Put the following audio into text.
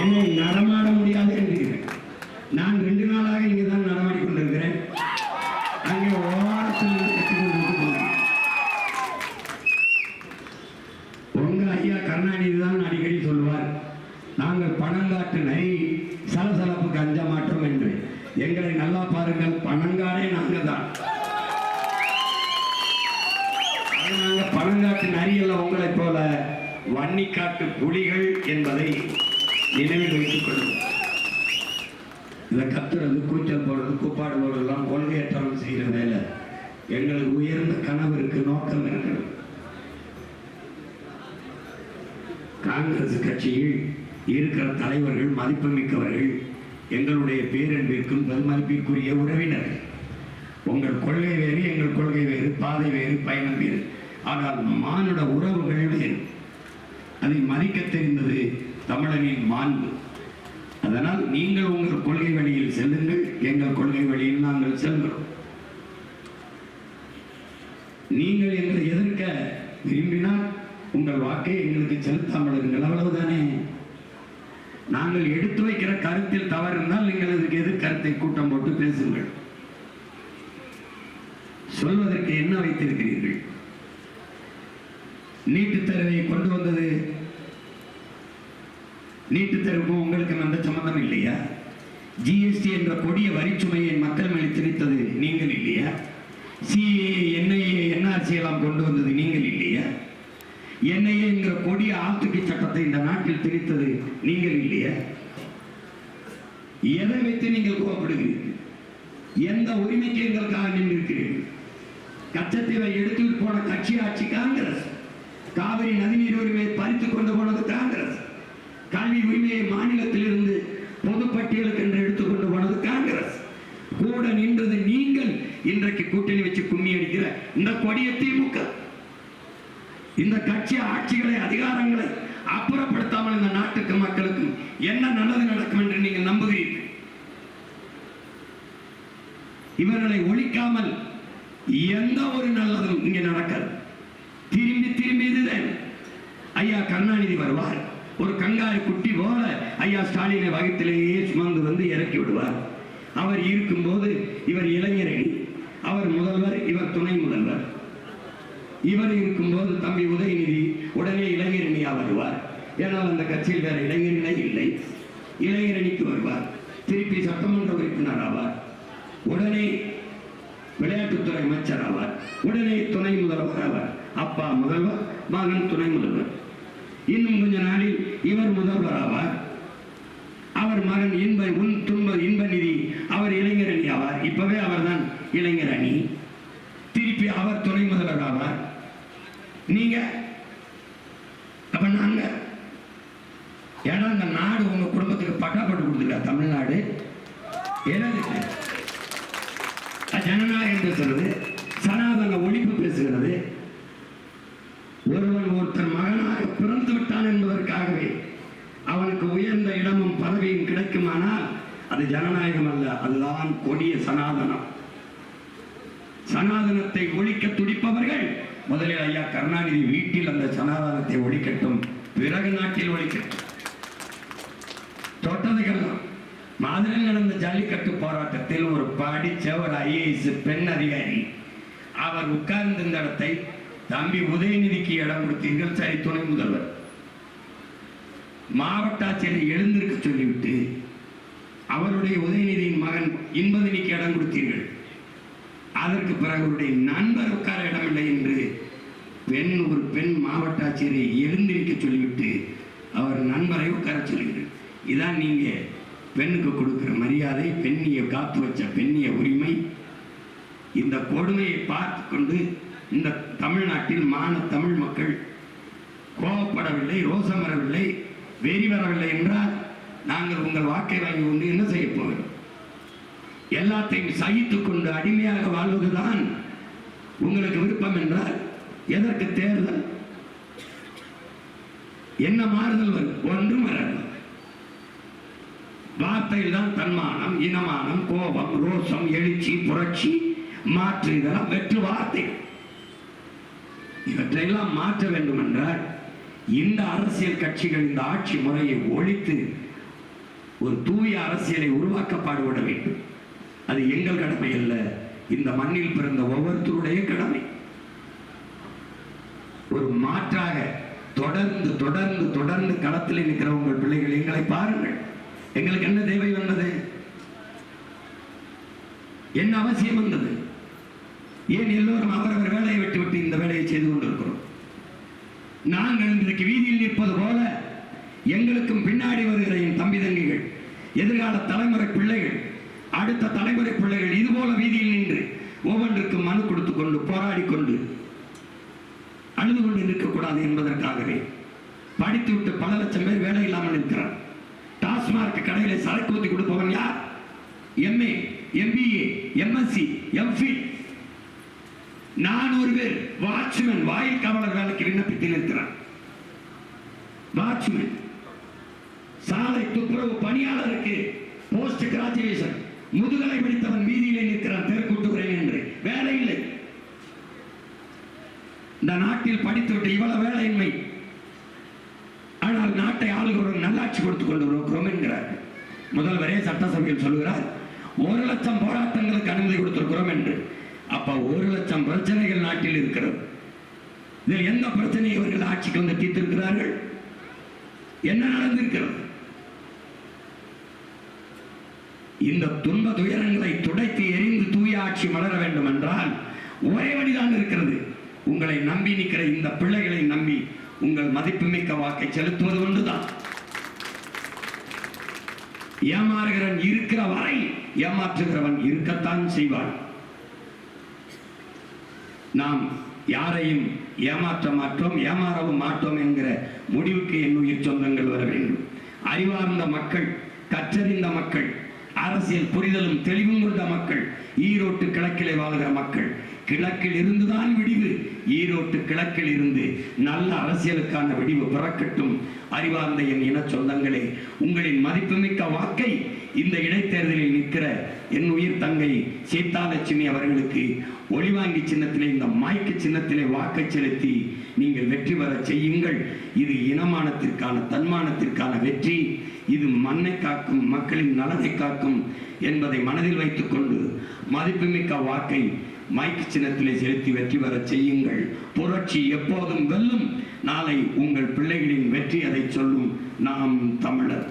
என்னை நடமாட முடியாது என்கிறீர்கள் நான் ரெண்டு நாளாக இங்கே தான் நடமாடி கொண்டிருக்கிறேன். அங்கே ஓரத்தில் கட்டி உங்க ஐயா கருணாநிதி தான் அடிக்கடி சொல்லுவார் நாங்கள் பணங்காட்டினை நரி சலசலப்புக்கு அஞ்ச மாட்டோம் என்று. எங்களை நல்லா பாருங்கள் பணங்காரே நாங்கள் தான். நாங்கள் பணங்காட்டு நரியல்ல உங்களைப் போல வன்னிக்காட்டு புலிகள் என்பதை நினைவில் வைத்துக் கொள்ளும் இதை கத்துறது கூச்சல் போடுறது கூப்பாடு போடுறதெல்லாம் கொள்கையற்றவன் செய்கிற வேலை. எங்களுக்கு உயர்ந்த கனவு இருக்கு நோக்கம் இருக்கிறது. காங்கிரஸ் கட்சியில் இருக்கிற தலைவர்கள் மதிப்புமிக்கவர்கள் எங்களுடைய பேரன்பிற்கும் பெருமதிப்பிற்குரிய உறவினர்கள் உங்கள் கொள்கை வேறு எங்கள் கொள்கை வேறு பாதை வேறு பயணம் வேறு. ஆனால் மானுட உறவுகள் வேறு. அதை மதிக்க தெரிந்தது தமிழனின் மாண்பு. அதனால் நீங்கள் உங்கள் கொள்கை வழியில் செல்லுங்கள் எங்கள் கொள்கை வழியில் நாங்கள் செல்கிறோம். நீங்கள் எங்களை எதிர்க்க விரும்பினால் உங்கள் வாக்கை எங்களுக்கு செலுத்தாமல் இருங்கள் அவ்வளவுதானே? நாங்கள் எடுத்து வைக்கிற கருத்தில் தவறு இருந்தால் நீங்கள் அதுக்கு எதிர் கருத்தை கூட்டம் போட்டு பேசுங்கள். சொல்வதற்கு என்ன வைத்திருக்கிறீர்கள்? நீட்டுத் தேர்வை கொண்டு வந்தது நீட்டு தேர்வுக்கும் உங்களுக்கு எந்த சம்மந்தம் இல்லையா? ஜிஎஸ்டி என்ற கொடிய வரிச்சுமையை மக்கள் மேலே திணித்தது நீங்கள் இல்லையா? சிஏ என்ஐஏ என்ஆர்சி எல்லாம் கொண்டு வந்தது நீங்கள் இல்லையா? என்ஐஏ என்கிற கொடிய ஆத்துக்கு சட்டத்தை இந்த நாட்டில் திணித்தது நீங்கள் இல்லையா? எதை வைத்து நீங்கள் கோபப்படுகிறீர்கள் எந்த உரிமைக்கு எங்களுக்காக நின்றிருக்கிறீர்கள்? கச்சத்தீவை எடுத்து போன கட்சி ஆட்சி காங்கிரஸ். காவிரி நதிநீர் உரிமையை பறித்துக் கொண்டு போனது காங்கிரஸ். கல்வி உரிமையை மாநிலத்திலிருந்து பொதுப்பட்டியலுக்கு என்று எடுத்துக்கொண்டு போனது காங்கிரஸ். கூட நின்றது நீங்கள் இன்றைக்கு கூட்டணி வச்சு கும்மி அடிக்கிற இந்த கொடிய திமுக. இந்த கட்சி ஆட்சிகளை அதிகாரங்களை அப்புறப்படுத்தாமல் இந்த நாட்டுக்கு மக்களுக்கும் என்ன நல்லது நடக்கும் என்று நீங்கள் நம்புகிறீர்கள்? இவர்களை ஒழிக்காமல் எந்த ஒரு நல்லதும் இங்கே நடக்காது. திரும்பி திரும்பி இதுதான். ஐயா கருணாநிதி வருவார். ஒரு கங்காரு குட்டி போல ஐயா ஸ்டாலினை வகத்திலேயே சுமந்து வந்து இறக்கி விடுவார். அவர் இருக்கும்போது இவர் இளைஞரணி அவர் முதல்வர் இவர் துணை முதல்வர். இவர் இருக்கும்போது தம்பி உதயநிதி உடனே இளைஞரணியா வருவார். ஏனால் அந்த கட்சியில் வேற இளைஞர்களே இல்லை. இளைஞரணிக்கு வருவார். திருப்பி சட்டமன்ற உறுப்பினர் ஆவார். உடனே விளையாட்டுத்துறை அமைச்சர் ஆவார். உடனே துணை முதல்வர் ஆவார். அப்பா முதல்வர் மகன் துணை முதல்வர். இன்னும் கொஞ்ச நாளில் இவர் முதல்வர் ஆவார். அவர் மகன் இன்ப உன் துன்ப இன்ப நிதி அவர் இளைஞர் அணி ஆவார். இப்பவே அவர்தான் இளைஞர் அணி. திருப்பி அவர் துணை முதல்வர் ஆவார். நீங்க அப்ப நாங்க ஏன்னா இந்த நாடு உங்க குடும்பத்துக்கு பட்டாப்பட்டு கொடுத்துருக்கா தமிழ்நாடு? எனது ஜனநாயகம் பேசுறது பதவியும் கிடைக்குமானால் அது ஜனநாயகம் அல்ல அதுதான் கொடிய சனாதனம். சனாதனத்தை ஒழிக்க துடிப்பவர்கள் முதலில் ஐயா கருணாநிதி வீட்டில் அந்த சனாதனத்தை ஒழிக்கட்டும் பிறகு நாட்டில் ஒழிக்கட்டும். தொட்டதுக்கெல்லாம் மதுரையில் நடந்த ஜல்லிக்கட்டு போராட்டத்தில் ஒரு படிச்ச ஒரு ஐஏஎஸ் பெண் அதிகாரி. அவர் உட்கார்ந்திருந்த இடத்தை தம்பி உதயநிதிக்கு இடம் கொடுத்தீர்கள் சரி துணை முதல்வர். மாவட்ட ஆட்சியரை எழுந்திருக்க சொல்லிவிட்டு அவருடைய உதயநிதியின் மகன் இன்பதினிக்கு இடம் கொடுத்தீர்கள். அதற்கு பிறகு அவருடைய நண்பர் உட்கார இடமில்லை என்று பெண் ஒரு பெண் மாவட்ட ஆட்சியரை எழுந்திருக்க சொல்லிவிட்டு அவர் நண்பரை உட்கார சொல்லுங்கள் இதான் நீங்க பெண்ணுக்கு கொடுக்கிற மரியாதை பெண்ணிய காத்து வச்ச பெண்ணிய உரிமை. இந்த கொடுமையை பார்த்து கொண்டு இந்த தமிழ்நாட்டில் மான தமிழ் மக்கள் கோபப்படவில்லை ரோசமரவில்லை வெறி வரவில்லை என்றால் நாங்கள் உங்கள் வாக்கை வாங்கி கொண்டு என்ன செய்ய போகிறோம்? எல்லாத்தையும் சகித்துக் கொண்டு அடிமையாக வாழ்வதுதான் உங்களுக்கு விருப்பம் என்றால் எதற்கு தேர்தல்? என்ன மாறுதல் வரும்? ஒன்றும் வராது. வார்த்தையில் தான் தன்மானம் இனமானம் கோபம் ரோஷம் எழுச்சி புரட்சி மாற்று இதெல்லாம் வெற்று வார்த்தை. இவற்றையெல்லாம் மாற்ற வேண்டும் என்றால் இந்த அரசியல் கட்சிகள் இந்த ஆட்சி முறையை ஒழித்து ஒரு தூய அரசியலை உருவாக்க பாடுபட வேண்டும். அது எங்கள் கடமை அல்ல. இந்த மண்ணில் பிறந்த ஒவ்வொருத்தருடைய கடமை. ஒரு மாற்றாக தொடர்ந்து தொடர்ந்து தொடர்ந்து களத்தில் நிற்கிற உங்கள் பிள்ளைகள் எங்களை பாருங்கள். எங்களுக்கு என்ன தேவை வந்தது? என்ன அவசியம் வந்தது? ஏன் எல்லோரும் அவரவர் வேலையை விட்டுவிட்டு இந்த வேலையை செய்து கொண்டிருக்கிறோம்? நாங்கள் இன்றைக்கு வீதியில் நிற்பது போல எங்களுக்கும் பின்னாடி வருகிற என் தம்பி தங்கிகள் எதிர்கால தலைமுறை பிள்ளைகள் அடுத்த தலைமுறை பிள்ளைகள் இது போல வீதியில் நின்று ஒவ்வொன்றுக்கும் மனு கொடுத்து கொண்டு போராடி கொண்டு அழுது கொண்டு நிற்கக்கூடாது என்பதற்காகவே படித்துவிட்டு பல லட்சம் பேர் வேலை இல்லாமல் நிற்கிறார். டாஸ்மார்க் கடையில சரக்கு ஊற்றி கொடுப்பவன் யார்? எம்ஏ எம்பிஏ எம்எஸ்சி எம்ஃபில் நானூறு பேர் வாட்ச்மேன் வாயில் காவலர் வேலைக்கு விண்ணப்பித்து நிற்கிறான் வாட்ச்மேன். சாலை துப்புரவு பணியாளருக்கு போஸ்ட் கிராஜுவேஷன் முதுகலை படித்தவன் வீதியிலே நிற்கிறான் தெருக்கூட்டுகிறேன் என்று வேலை இல்லை. இந்த நாட்டில் படித்துவிட்டு இவ்வளவு வேலையின்மை. ஆனால் நாட்டை ஆளுகிறவர்கள் நல்லாட்சி கொடுத்துக் கொண்டு இருக்கிறோம் என்கிறார். முதல்வரே சட்டசபையில் சொல்கிறார் ஒரு லட்சம் போராட்டங்களுக்கு அனுமதி கொடுத்திருக்கிறோம் என்று. அப்ப ஒரு லட்சம் பிரச்சனைகள் நாட்டில் இருக்கிறது. இதில் எந்த பிரச்சனையை இவர்கள் ஆட்சிக்கு வந்து தீர்த்திருக்கிறார்கள்? என்ன நடந்திருக்கிறது? இந்த துன்ப துயரங்களை துடைத்து எரிந்து தூய ஆட்சி மலர வேண்டும் என்றால் ஒரே வழிதான் இருக்கிறது. உங்களை நம்பி நிற்கிற இந்த பிள்ளைகளை நம்பி உங்கள் மதிப்புமிக்க வாக்கை செலுத்துவது ஒன்றுதான். ஏமாறுகிறவன் இருக்கிற வரை ஏமாற்றுகிறவன் இருக்கத்தான் செய்வான். நாம் யாரையும் ஏமாற்ற மாட்டோம் ஏமாறவும் மாட்டோம் என்கிற முடிவுக்கு என் உயிர் சொந்தங்கள் வர வேண்டும். அறிவார்ந்த மக்கள் கற்றறிந்த மக்கள் அரசியல் புரிதலும் தெளிவும் கொண்ட மக்கள் ஈரோட்டு கிழக்கிலே வாழ்கிற மக்கள் கிழக்கில் இருந்துதான் விடிவு. ஈரோட்டு கிழக்கில் இருந்து நல்ல அரசியலுக்கான விடிவு பிறக்கட்டும். அறிவார்ந்த என் இன சொந்தங்களே உங்களின் மதிப்புமிக்க வாக்கை இந்த இடைத்தேர்தலில் நிற்கிற என் உயிர் தங்கை சீதாலட்சுமி அவர்களுக்கு ஒளிவாங்கி சின்னத்திலே இந்த மாய்க்கு சின்னத்திலே வாக்கை செலுத்தி நீங்கள் வெற்றி பெற செய்யுங்கள். இது இனமானத்திற்கான தன்மானத்திற்கான வெற்றி. இது மண்ணை காக்கும் மக்களின் நலனை காக்கும் என்பதை மனதில் வைத்துக்கொண்டு மதிப்புமிக்க வாக்கை மைக்கு சின்னத்திலே செலுத்தி வெற்றி பெற செய்யுங்கள். புரட்சி எப்போதும் வெல்லும். நாளை உங்கள் பிள்ளைகளின் வெற்றி அதை சொல்லும். நாம் தமிழர்.